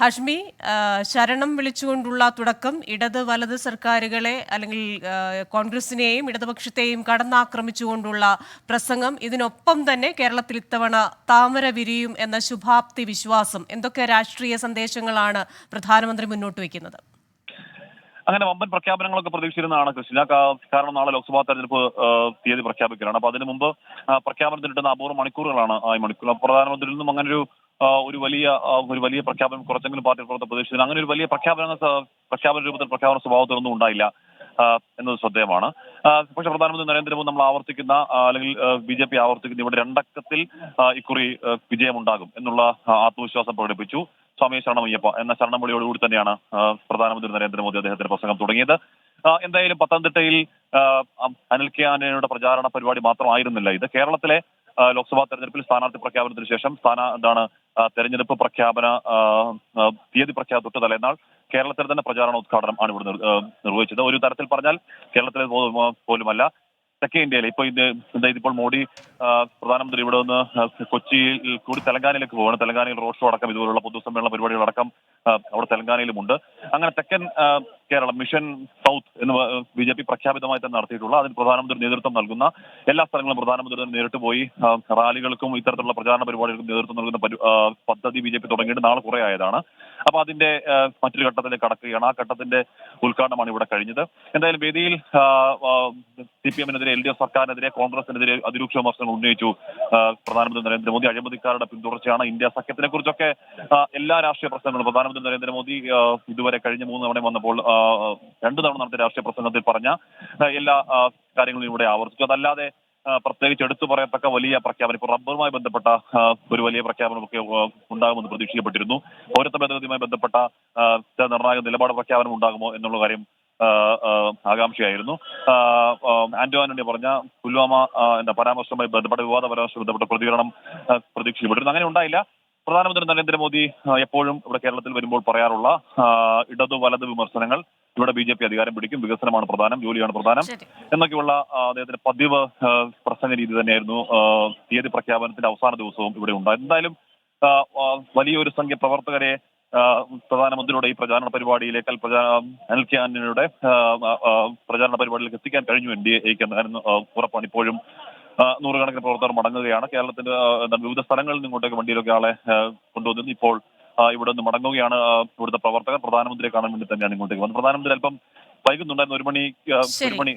ഹഷ്മി ശരണം വിളിച്ചുകൊണ്ടുള്ള തുടക്കം ഇടത് വലത് സർക്കാരുകളെ അല്ലെങ്കിൽ കോൺഗ്രസിനെയും ഇടതുപക്ഷത്തെയും കടന്നാക്രമിച്ചുകൊണ്ടുള്ള പ്രസംഗം. ഇതിനൊപ്പം തന്നെ കേരളത്തിൽ ഇത്തവണ താമര വിരിയും എന്ന ശുഭാപ്തി വിശ്വാസം. എന്തൊക്കെ രാഷ്ട്രീയ സന്ദേശങ്ങളാണ് പ്രധാനമന്ത്രി മുന്നോട്ട് വയ്ക്കുന്നത്? അങ്ങനെ വമ്പൻ പ്രഖ്യാപനങ്ങളൊക്കെ പ്രതീക്ഷിച്ചിരുന്നതാണ് കൃഷ്ണ. കാരണം നാളെ ലോക്സഭാ തെരഞ്ഞെടുപ്പ് തീയതി പ്രഖ്യാപിക്കലാണ് അപ്പൊ അതിനു മുമ്പ് പ്രഖ്യാപനത്തിനിട്ടുന്ന അപൂർവ മണിക്കൂറുകളാണ് ഈ മണിക്കൂർ. പ്രധാനമന്ത്രിയിൽ നിന്നും അങ്ങനെ ഒരു ഒരു വലിയ ഒരു വലിയ പ്രഖ്യാപനം കുറച്ചെങ്കിലും പാർട്ടി പ്രവർത്തകർ പ്രതീക്ഷിച്ചിരുന്നു. അങ്ങനെ ഒരു വലിയ പ്രഖ്യാപന പ്രഖ്യാപന രൂപത്തിൽ പ്രഖ്യാപന സ്വഭാവത്തിലൊന്നും ഉണ്ടായില്ല എന്നത് ശ്രദ്ധേയമാണ്. പക്ഷേ പ്രധാനമന്ത്രി നരേന്ദ്രമോദി നമ്മൾ ആവർത്തിക്കുന്ന അല്ലെങ്കിൽ ബി ജെ പി ആവർത്തിക്കുന്ന ഇവിടെ രണ്ടക്കത്തിൽ ഇക്കുറി വിജയമുണ്ടാകും എന്നുള്ള ആത്മവിശ്വാസം പ്രകടിപ്പിച്ചു. സ്വാമി ശരണമയ്യപ്പ എന്ന ശരണമൊഴിയോടുകൂടി തന്നെയാണ് പ്രധാനമന്ത്രി നരേന്ദ്രമോദി അദ്ദേഹത്തിന്റെ പ്രസംഗം തുടങ്ങിയത്. എന്തായാലും പത്തനംതിട്ടയിൽ അനിൽ കെ ആന്റണിയുടെ പ്രചാരണ പരിപാടി മാത്രമായിരുന്നില്ല ഇത്. കേരളത്തിലെ ലോക്സഭാ തെരഞ്ഞെടുപ്പിൽ സ്ഥാനാർത്ഥി പ്രഖ്യാപനത്തിന് ശേഷം സ്ഥാന എന്താണ് തെരഞ്ഞെടുപ്പ് പ്രഖ്യാപന തീയതി പ്രഖ്യാപന തൊട്ട് തലേന്നാൾ കേരളത്തിൽ തന്നെ പ്രചാരണോദ്ഘാടനം ആണ് ഇവിടെ നിർവഹിച്ചത്. ഒരു തരത്തിൽ പറഞ്ഞാൽ കേരളത്തിലെ പോലുമല്ല. തെക്കേ ഇന്ത്യയിൽ ഇപ്പൊ ഇത് ഇപ്പോൾ മോഡി പ്രധാനമന്ത്രി ഇവിടെ നിന്ന് കൊച്ചിയിൽ കൂടി തെലങ്കാനയിലേക്ക് പോവാണ്. തെലങ്കാനയിൽ റോഡ് ഷോ അടക്കം ഇതുപോലുള്ള പൊതുസമ്മേളന പരിപാടികളടക്കം അവിടെ തെലങ്കാനയിലുമുണ്ട്. അങ്ങനെ തെക്കൻ കേരളം മിഷൻ സൗത്ത് എന്ന് ബി ജെ പി പ്രഖ്യാപിതമായി തന്നെ നടത്തിയിട്ടുള്ള അതിന് പ്രധാനമന്ത്രി നേതൃത്വം നൽകുന്ന എല്ലാ സ്ഥലങ്ങളും പ്രധാനമന്ത്രി തന്നെ നേരിട്ട് പോയി റാലികൾക്കും ഇത്തരത്തിലുള്ള പ്രചാരണ പരിപാടികൾക്കും നേതൃത്വം നൽകുന്ന പദ്ധതി ബി ജെ പി തുടങ്ങിയിട്ട് നാളെ കുറെ ആയതാണ്. അപ്പൊ അതിന്റെ മറ്റൊരു ഘട്ടത്തിലേക്ക് കടക്കുകയാണ്. ആ ഘട്ടത്തിന്റെ ഉദ്ഘാടനമാണ് ഇവിടെ കഴിഞ്ഞത്. എന്തായാലും വേദിയിൽ സി പി എമ്മിനെതിരെ എൽ ഡി എഫ് സർക്കാരിനെതിരെ കോൺഗ്രസിനെതിരെ അതിരൂക്ഷ വിമർശനങ്ങൾ ഉന്നയിച്ചു പ്രധാനമന്ത്രി നരേന്ദ്രമോദി. അഴിമതിക്കാരുടെ പിന്തുടർച്ചയാണ് ഇന്ത്യ സഖ്യത്തിനെ കുറിച്ചൊക്കെ എല്ലാ രാഷ്ട്രീയ പ്രശ്നങ്ങളും. പ്രധാനമന്ത്രി നരേന്ദ്രമോദി ഇതുവരെ കഴിഞ്ഞ മൂന്ന് തവണ വന്നപ്പോൾ രണ്ടു തവണ നടത്തിയ രാഷ്ട്രീയ പ്രസംഗത്തിൽ പറഞ്ഞ എല്ലാ കാര്യങ്ങളും ഇവിടെ ആവർത്തിച്ചു. അതല്ലാതെ പ്രത്യേകിച്ച് എടുത്തു പറയത്തക്ക വലിയ പ്രഖ്യാപനം ഇപ്പോൾ റബ്ബറുമായി ബന്ധപ്പെട്ട ഒരു വലിയ പ്രഖ്യാപനമൊക്കെ ഉണ്ടാകുമെന്ന് പ്രതീക്ഷിക്കപ്പെട്ടിരുന്നു. പൗരത്വ ഭേദഗതിയുമായി ബന്ധപ്പെട്ട നിർണായക നിലപാട് പ്രഖ്യാപനം ഉണ്ടാകുമോ എന്നുള്ള കാര്യം ആകാംക്ഷയായിരുന്നു. ആന്റോ ആന്റണി പറഞ്ഞ പുൽവാമ എന്താ പരാമർശവുമായി ബന്ധപ്പെട്ട വിവാദ പരാമർശം ബന്ധപ്പെട്ട പ്രതികരണം പ്രതീക്ഷിക്കപ്പെട്ടിരുന്നു. അങ്ങനെ ഉണ്ടായില്ല. പ്രധാനമന്ത്രി നരേന്ദ്രമോദി എപ്പോഴും ഇവിടെ കേരളത്തിൽ വരുമ്പോൾ പറയാറുള്ള ഇടതു വലത് വിമർശനങ്ങൾ ഇവിടെ ബി ജെ പി അധികാരം പിടിക്കും വികസനമാണ് പ്രധാനം ജോലിയാണ് പ്രധാനം എന്നൊക്കെയുള്ള അദ്ദേഹത്തിന്റെ പതിവ് പ്രസംഗ രീതി തന്നെയായിരുന്നു തീയതി പ്രഖ്യാപനത്തിന്റെ അവസാന ദിവസവും ഇവിടെ ഉണ്ടായത്. എന്തായാലും വലിയൊരു സംഖ്യ പ്രവർത്തകരെ പ്രധാനമന്ത്രിയുടെ ഈ പ്രചാരണ പരിപാടിയിലേക്ക് അനിൽ കെ ആന്റണിയുടെ പ്രചാരണ പരിപാടിയിലേക്ക് എത്തിക്കാൻ കഴിഞ്ഞു എൻ ഡി എക്ക് എന്നായിരുന്നു ഉറപ്പാണ്. ഇപ്പോഴും നൂറുകണക്കിന് പ്രവർത്തകർ മടങ്ങുകയാണ്. കേരളത്തിന്റെ വിവിധ സ്ഥലങ്ങളിൽ നിന്നിങ്ങോട്ടേക്ക് വണ്ടിയിലൊക്കെ ആളെ കൊണ്ടുവന്നിരുന്നു. ഇപ്പോൾ ഇവിടെ നിന്ന് മടങ്ങുകയാണ് ഇവിടുത്തെ പ്രവർത്തകർ. പ്രധാനമന്ത്രിയെ കാണാൻ വേണ്ടി തന്നെയാണ് ഇങ്ങോട്ടേക്ക് വന്നത്. പ്രധാനമന്ത്രി അല്പം വൈകുന്നുണ്ടായിരുന്നു. ഒരു മണി ഒരു. മണി